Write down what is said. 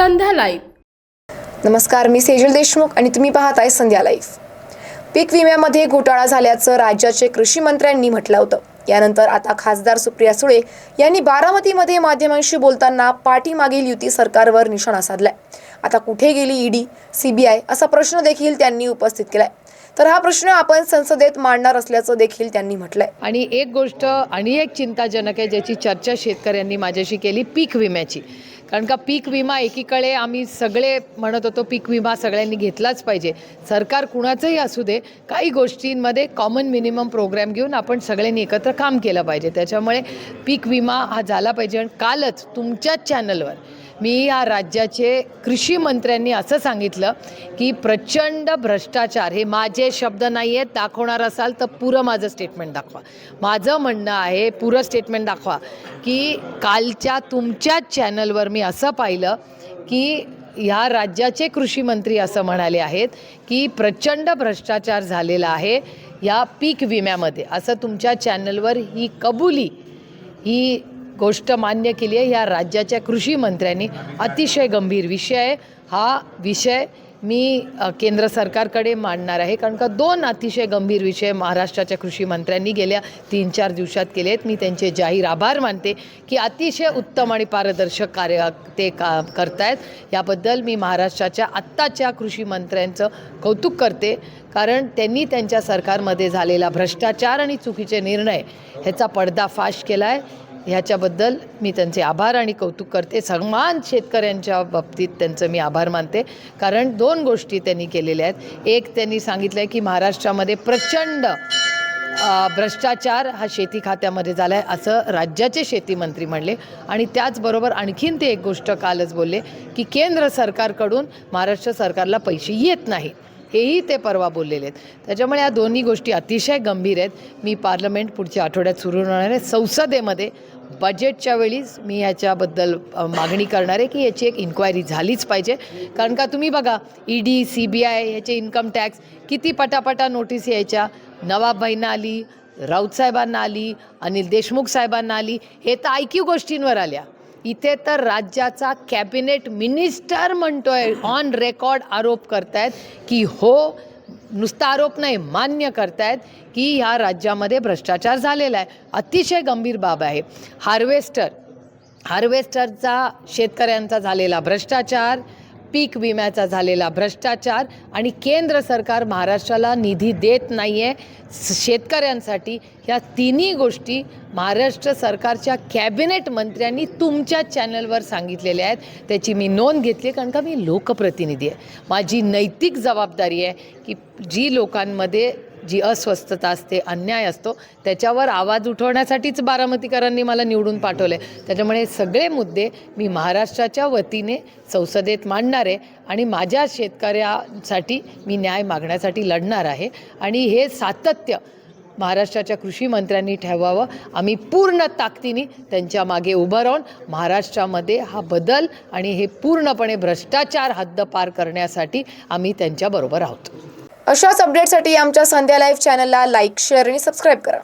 Live नमस्कार मी सेजल देशमुख आणि तुम्ही पाहताय संध्या लाईव्ह पीक विम्यामध्ये घोटाळा झाल्याचं राज्याचे कृषी मंत्र्यांनी म्हटलं होतं. यानंतर आता खासदार सुप्रिया सुळे यांनी बारामतीमध्ये माध्यमांशी बोलताना पाठीमागील युती सरकारवर निशाणा साधलाय. आता कुठे गेली ईडी सीबीआय असा प्रश्न देखील त्यांनी उपस्थित केलाय. तर हा प्रश्न आपण संसदेत मांडणार असल्याचं देखील त्यांनी म्हटलंय. आणि एक गोष्ट आणि एक चिंताजनक आहे ज्याची चर्चा शेतकऱ्यांनी माझ्याशी केली पीक विम्याची. कारण का पीक विमा एकीकडे आम्ही सगळे म्हणत होतो पीक विमा सगळ्यांनी घेतलाच पाहिजे. सरकार कुणाचंही असू दे काही गोष्टींमध्ये कॉमन मिनिमम प्रोग्राम घेऊन आपण सगळ्यांनी एकत्र काम केलं पाहिजे. त्याच्यामुळे पीक विमा हा झाला पाहिजे. आणि कालच तुमच्याच चॅनलवर मी या राज्याचे कृषी मंत्र्यांनी असं सांगितलं की प्रचंड भ्रष्टाचार हे माझे शब्द नाही आहेत दाखवणार असाल तर पुरं माझं स्टेटमेंट दाखवा. माझं म्हणणं आहे पुरं स्टेटमेंट दाखवा की कालच्या तुमच्याच चॅनलवर मी असं पाहिलं की ह्या राज्याचे कृषी मंत्री असं म्हणाले आहेत की प्रचंड भ्रष्टाचार झालेला आहे या पीक विम्यामध्ये. असं तुमच्या चॅनलवर ही कबुली ही गोष्ट मान्य केली आहे. ह्या राज्याच्या कृषी मंत्र्यांनी अतिशय गंभीर विषय आहे. हा विषय मी केंद्र सरकारकडे मांडणार आहे. कारण का दोन अतिशय गंभीर विषय महाराष्ट्राच्या कृषी मंत्र्यांनी गेल्या तीन चार दिवसात केले आहेत. मी त्यांचे जाहीर आभार मानते की अतिशय उत्तम आणि पारदर्शक कार्य ते का करतायत. याबद्दल मी महाराष्ट्राच्या आत्ताच्या कृषी मंत्र्यांचं कौतुक करते. कारण त्यांनी त्यांच्या सरकारमध्ये झालेला भ्रष्टाचार आणि चुकीचे निर्णय ह्याचा पडदाफाश केला आहे ह्याच्याबद्दल मी त्यांचे आभार आणि कौतुक करते. सन्मान शेतकऱ्यांच्या बाबतीत त्यांचं मी आभार मानते. कारण दोन गोष्टी त्यांनी केलेल्या आहेत. एक त्यांनी सांगितलं आहे की महाराष्ट्रामध्ये प्रचंड भ्रष्टाचार हा शेती खात्यामध्ये झाला आहे असं राज्याचे शेतीमंत्री म्हणले. आणि त्याचबरोबर आणखीन ते एक गोष्ट कालच बोलले की केंद्र सरकारकडून महाराष्ट्र सरकारला पैसे येत नाही हेही ते परवा बोललेले आहेत. त्याच्यामुळे या दोन्ही गोष्टी अतिशय गंभीर आहेत. मी पार्लमेंट पुढच्या आठवड्यात सुरू होणार आहे. संसदेमध्ये बजेटच्या वेळीच मी याच्याबद्दल मागणी करणार आहे की याची एक इन्क्वायरी झालीच पाहिजे. कारण का तुम्ही बघा E D C B I याचे इन्कम टॅक्स किती पटापटा नोटीस यायच्या. नवाबबाईंना आली राऊत साहेबांना आली अनिल देशमुख साहेबांना आली. हे तर ऐकीव गोष्टींवर आल्या. इथे तर राज्याचा कॅबिनेट मिनिस्टर म्हणतोय. ऑन रेकॉर्ड आरोप करतायत की हो नुसता आरोप नाही मान्य करतायत की ह्या राज्यामध्ये भ्रष्टाचार झालेला आहे. अतिशय गंभीर बाब आहे. हार्वेस्टर हार्वेस्टरचा शेतकऱ्यांचा झालेला भ्रष्टाचार पीक विम्याचा झालेला भ्रष्टाचार आणि केंद्र सरकार महाराष्ट्राला निधी देत नाही आहे शेतकऱ्यांसाठी ह्या तिन्ही गोष्टी महाराष्ट्र सरकारच्या कॅबिनेट मंत्र्यांनी तुमच्या चॅनलवर सांगितलेल्या आहेत. त्याची मी नोंद घेतली कारण का मी लोकप्रतिनिधी आहे. माझी नैतिक जबाबदारी आहे की जी लोकांमध्ये जी अस्वस्थता असते अन्याय असतो त्याच्यावर आवाज उठवण्यासाठीच बारामतीकरांनी मला निवडून पाठवलं आहे त्याच्यामुळे सगळे मुद्दे मी महाराष्ट्राच्या वतीने संसदेत मांडणार आहे आणि माझ्या शेतकऱ्यासाठी मी न्याय मागण्यासाठी लढणार आहे. आणि हे सातत्य महाराष्ट्राच्या कृषी मंत्र्यांनी ठेवावं. आम्ही पूर्ण ताकदीने त्यांच्या मागे उभं राहून महाराष्ट्रामध्ये हा बदल आणि हे पूर्णपणे भ्रष्टाचार हद्दपार करण्यासाठी आम्ही त्यांच्याबरोबर आहोत. अशाच अपडेटसाठी आमच्या संध्या लाईव्ह चॅनलला लाईक शेअर आणि सबस्क्राईब करा.